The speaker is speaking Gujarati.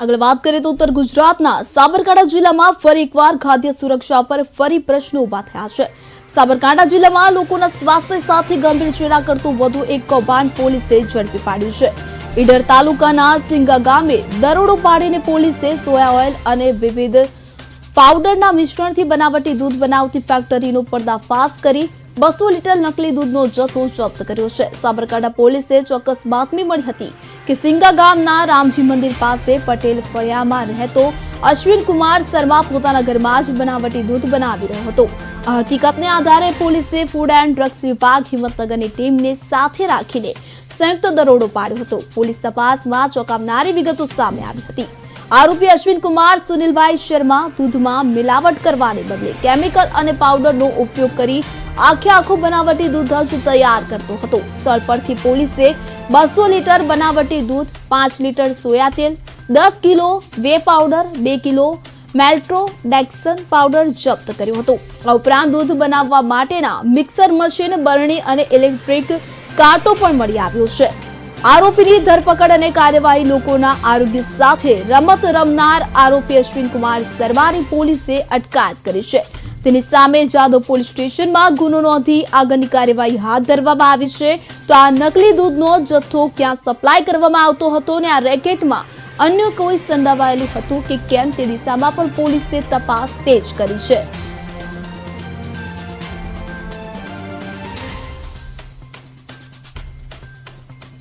આગળ વાત કરીએ તો ઉત્તર ગુજરાતના સાબરકાંઠા જિલ્લામાં ફરી એકવાર ખાદ્ય સુરક્ષા પર ફરી પ્રશ્નો ઊભા થયા છે. સાબરકાંઠા જિલ્લામાં લોકોના સ્વાસ્થ્ય સાથે ગંભીર ચેડા કરતું વધુ એક કૌભાંડ પોલીસે ઝડપી પાડ્યું છે. ઈડર તાલુકાના સિંગા ગામે દરોડો પાડીને પોલીસે સોયા ઓઇલ અને વિવિધ પાવડરના મિશ્રણથી બનાવટી દૂધ બનાવતી ફેક્ટરીનો પર્દાફાશ કરી બસો લીટર નકલી દૂધનો જથ્થો જપ્ત કર્યો છે. સાબરકાંઠા પોલીસે ચોક્કસ બાતમી મળી હતી કે સિંગા ગામના રામજી મંદિર પાસે પટેલ ફળિયામાં રહેતો અશ્વિન કુમાર શર્મા પોતાના ઘરમાં જ બનાવટી દૂધ બનાવી રહ્યો હતો. આ હકીકતને આધારે પોલીસે ફૂડ એન્ડ ડ્રગ્સ વિભાગ હિંમતનગરની ટીમને સાથે રાખીને સંયુક્ત દરોડો પાડ્યો હતો. પોલીસ તપાસમાં ચોંકાવનારી વિગતો સામે આવી હતી. આરોપી અશ્વિન કુમાર સુનિલભાઈ શર્મા દૂધમાં મિલાવટ કરવાને બદલે કેમિકલ અને પાવડરનો ઉપયોગ કરી આખે આખું બનાવટી દૂધ જ તૈયાર કરતો હતો. સ્થળ પરથી પોલીસે બસો લીટર બનાવટી દૂધ, પાંચ લીટર સોયા તેલ, દસ કિલો વે પાવડર, બે કિલો મેલ્ટ્રોડેક્સન પાવડર જપ્ત કર્યો હતો. આ ઉપરાંત દૂધ બનાવવા માટેના મિક્સર મશીન, બરણી અને ઇલેક્ટ્રિક કાંટો પણ મળી આવ્યો છે. આરોપીની ધરપકડ અને કાર્યવાહી લોકોના આરોગ્ય સાથે રમત રમનાર આરોપી અશ્વિન કુમાર શર્માની પોલીસે અટકાયત કરી છે. તેની સામે જાદવ પોલીસ સ્ટેશનમાં ગુનો નોંધી આગળની કાર્યવાહી હાથ ધરવામાં આવી છે. તો આ નકલી દૂધનો જથ્થો ક્યાં સપ્લાય કરવામાં આવતો હતો અને આ રેકેટમાં અન્ય કોઈ સંડાવાયેલું હતું કે કેમ તે દિશામાં પણ પોલીસે તપાસ તેજ કરી છે.